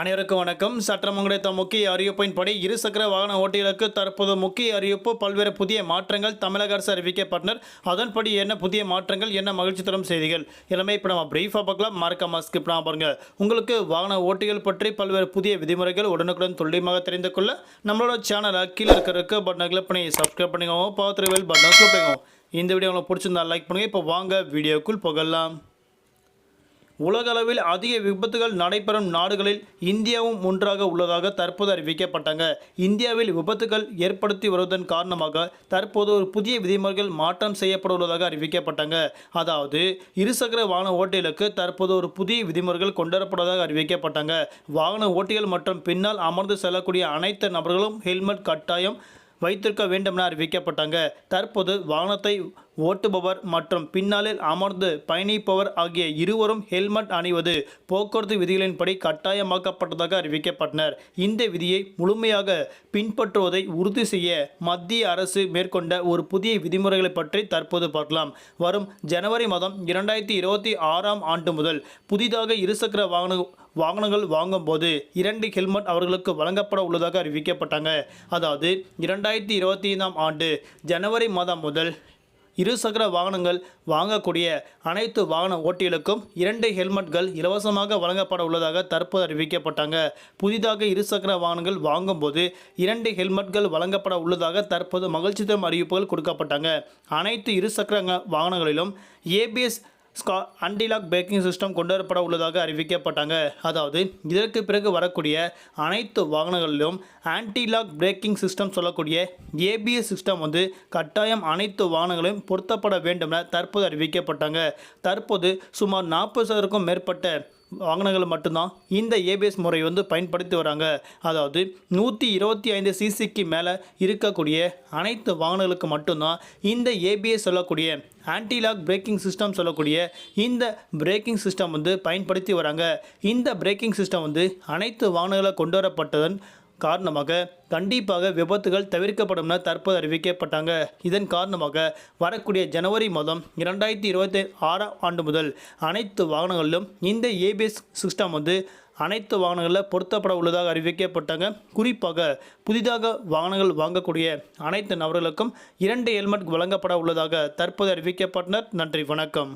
அனைவருக்கும் வணக்கம். சற்றம் கிடைத்த முக்கிய அறிவிப்பின்படி இருசக்கர வாகன ஓட்டிகளுக்கு தற்போது முக்கிய அறிவிப்பு பல்வேறு புதிய மாற்றங்கள் தமிழக அரசு அறிவிக்கப்பட்டனர். அதன்படி என்ன புதிய மாற்றங்கள் என்ன மகிழ்ச்சி தரும் செய்திகள் எல்லாமே இப்போ நம்ம பிரீஃபாக பார்க்கலாம். மறக்காம ஸ்கிப் பண்ணாம பாருங்கள் உங்களுக்கு வாகன ஓட்டிகள் பற்றி பல்வேறு புதிய விதிமுறைகள் உடனுக்குடன் துல்லியமாக தெரிந்து கொள்ள நம்மளோட சேனலை கீழே இருக்கிறதுக்கு பட்டனை கிளிக் பண்ணி சப்ஸ்கிரைப் பண்ணிக்கோங்க. பார்த்து வெல் பட்டனை கிளிக் பண்ணிக்கோங்க. இந்த வீடியோ உங்களுக்கு பிடிச்சிருந்தா லைக் பண்ணுங்க. இப்போ வாங்க வீடியோக்குள் போகலாம். உலகளவில் அதிக விபத்துகள் நடைபெறும் நாடுகளில் இந்தியாவும் ஒன்றாக உள்ளதாக தற்போது அறிவிக்கப்பட்டாங்க. இந்தியாவில் விபத்துகள் ஏற்படுத்தி வருவதன் காரணமாக தற்போது ஒரு புதிய விதிமுறைகள் மாற்றம் செய்யப்பட உள்ளதாக அறிவிக்கப்பட்டாங்க. அதாவது இருசக்கர வாகன ஓட்டிகளுக்கு தற்போது ஒரு புதிய விதிமுறைகள் கொண்டுவரப்படுவதாக அறிவிக்கப்பட்டாங்க. வாகன ஓட்டிகள் மற்றும் பின்னால் அமர்ந்து செல்லக்கூடிய அனைத்து நபர்களும் ஹெல்மெட் கட்டாயம் வைத்திருக்க வேண்டும் என அறிவிக்கப்பட்டாங்க தற்போது வாகனத்தை ஓட்டுபவர் மற்றும் பின்னாளில் அமர்ந்து பயணிப்பவர் ஆகிய இருவரும் ஹெல்மெட் அணிவது போக்குவரத்து விதிகளின்படி கட்டாயமாக்கப்பட்டதாக அறிவிக்கப்பட்டனர். இந்த விதியை முழுமையாக பின்பற்றுவதை உறுதி செய்ய மத்திய அரசு மேற்கொண்ட ஒரு புதிய விதிமுறைகளை பற்றி தற்போது பார்க்கலாம். வரும் ஜனவரி மாதம் இரண்டாயிரத்தி இருபத்தி ஆறாம் ஆண்டு முதல் புதிதாக இருசக்கர வாகன வாகனங்கள் வாங்கும்போது இரண்டு ஹெல்மெட் அவர்களுக்கு வழங்கப்பட உள்ளதாக அறிவிக்கப்பட்டாங்க. அதாவது இரண்டாயிரத்தி இருபத்தி ஐந்தாம் ஆண்டு ஜனவரி மாதம் முதல் இருசக்கர வாகனங்கள் வாங்கக்கூடிய அனைத்து வாகன ஓட்டிகளுக்கும் இரண்டு ஹெல்மெட்கள் இலவசமாக வழங்கப்பட உள்ளதாக தற்போது அறிவிக்கப்பட்டாங்க. புதிதாக இருசக்கர வாகனங்கள் வாங்கும்போது இரண்டு ஹெல்மெட்கள் வழங்கப்பட உள்ளதாக தற்போது மகிழ்ச்சி தரும் அறிவிப்புகள் கொடுக்கப்பட்டாங்க. அனைத்து இருசக்கர வாகனங்களிலும் ஏபிஎஸ் ஸ்கா அண்டிலாக் பிரேக்கிங் சிஸ்டம் கொண்டு வரப்பட உள்ளதாக அறிவிக்கப்பட்டாங்க. அதாவது இதற்கு பிறகு வரக்கூடிய அனைத்து வாகனங்களிலும் ஆன்டிலாக் பிரேக்கிங் சிஸ்டம் சொல்லக்கூடிய ஏபிஎஸ் சிஸ்டம் வந்து கட்டாயம் அனைத்து வாகனங்களையும் பொருத்தப்பட வேண்டும் என தற்போது அறிவிக்கப்பட்டாங்க. தற்போது சுமார் நாற்பது சதவீதம் மேற்பட்ட வாகனங்கள் மட்டும்தான். இந்த ஏபிஎஸ் முறை வந்து பயன்படுத்தி வராங்க. அதாவது நூற்றி இருபத்தி ஐந்து சிசிக்கு மேலே இருக்கக்கூடிய அனைத்து வாகனங்களுக்கு மட்டும்தான் இந்த ஏபிஎஸ் சொல்லக்கூடிய ஆன்டிலாக் பிரேக்கிங் சிஸ்டம் சொல்லக்கூடிய இந்த பிரேக்கிங் சிஸ்டம் வந்து பயன்படுத்தி வராங்க. இந்த பிரேக்கிங் சிஸ்டம் வந்து அனைத்து வாகனங்களை கொண்டு வரப்பட்டதன் காரணமாக கண்டிப்பாக விபத்துகள் தவிர்க்கப்படும் என தற்போது அறிவிக்கப்பட்டாங்க. இதன் காரணமாக வரக்கூடிய ஜனவரி மாதம் இரண்டாயிரத்தி இருபத்தி ஆறாம் ஆண்டு முதல் அனைத்து வாகனங்களிலும் இந்த ஏபிஎஸ் சிஸ்டம் வந்து அனைத்து வாகனங்களில் பொருத்தப்பட உள்ளதாக அறிவிக்கப்பட்டாங்க. குறிப்பாக புதிதாக வாகனங்கள் வாங்கக்கூடிய அனைத்து நபர்களுக்கும் இரண்டு ஹெல்மெட் வழங்கப்பட உள்ளதாக தற்போது அறிவிக்கப்பட்டனர். நன்றி வணக்கம்.